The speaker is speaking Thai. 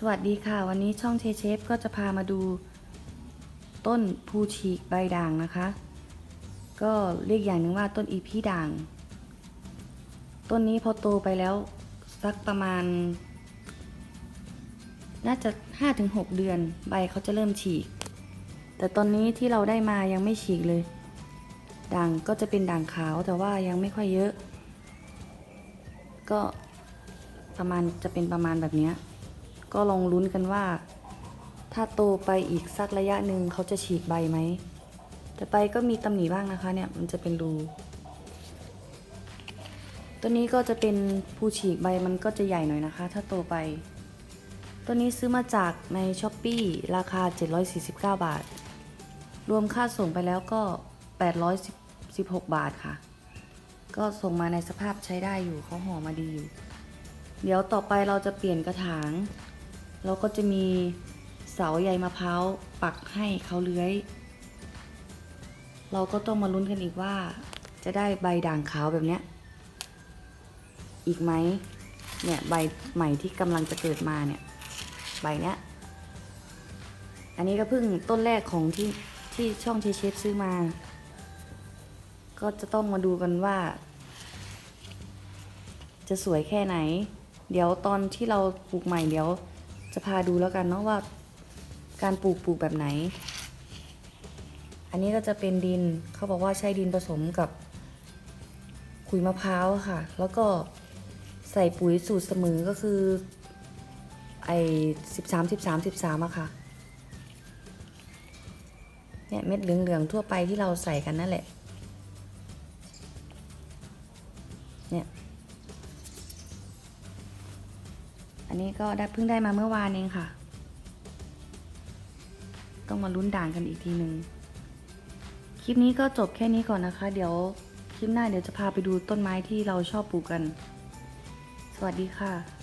สวัสดีค่ะ วันนี้ช่องเชเชฟก็จะพามาดู ต้นภูฉีกใบด่างนะคะ ก็เรียกอย่างหนึ่งว่าต้นอีพีด่าง ต้นนี้พอโตไปแล้วสักประมาณ น่าจะ 5-6 เดือนใบเขาจะเริ่มฉีก แต่ตอนนี้ที่เราได้มายังไม่ฉีกเลย ด่างก็จะเป็นด่างขาวแต่ว่ายังไม่ค่อยเยอะ ก็ประมาณจะเป็นประมาณแบบนี้ ก็ลองลุ้นกันว่า ถ้าโตไปอีกสักระยะหนึ่งเขาจะฉีกใบไหม แต่ใบก็มีตำหนิบ้างนะคะเนี่ยมันจะเป็นรูตัวนี้ก็จะเป็นผู้ฉีกใบมันก็จะใหญ่หน่อยนะคะ ถ้าโตไป ตัวนี้ซื้อมาจากในช้อปปีราคา 749 บาท รวมค่าส่งไปแล้วก็ 816 บาทค่ะ ก็ส่งมาในสภาพใช้ได้อยู่เขาห่อมาดีอยู่ เดี๋ยวต่อไปเราจะเปลี่ยนกระถาง เราก็จะมีเสาใยมะพร้าวปักให้เขาเลื้อย เราก็ต้องมาลุ้นกันอีกว่า จะได้ใบด่างขาวแบบเนี้ย อีกไหมเนี่ยใบใหม่ที่กำลังจะเกิดมาเนี่ยใบเนี้ย อันนี้ก็เพิ่งต้นแรกของที่ที่ช่องเชเชฟซื้อมา ก็จะต้องมาดูกันว่า จะสวยแค่ไหน เดี๋ยวตอนที่เราปลูกใหม่เดี๋ยว จะพาดูแล้วกันเนาะว่าการปลูกปลูกแบบไหน อันนี้ก็จะเป็นดินเขาบอกว่าใช้ดินผสมกับขุยมะพร้าวค่ะ แล้วก็ใส่ปุ๋ยสูตรเสมอก็คือไอ้สิบสามสิบสามสิบสามอะค่ะ เนี่ยเม็ดเหลืองๆทั่วไปที่เราใส่กันนั่นแหละ เนี่ย อันนี้ก็ได้เพิ่งได้มาเมื่อวานเองค่ะ ต้องมาลุ้นด่างกันอีกทีหนึ่งคลิปนี้ก็จบแค่นี้ก่อนนะคะ เดี๋ยวคลิปหน้าเดี๋ยวจะพาไปดูต้นไม้ที่เราชอบปลูกกัน สวัสดีค่ะ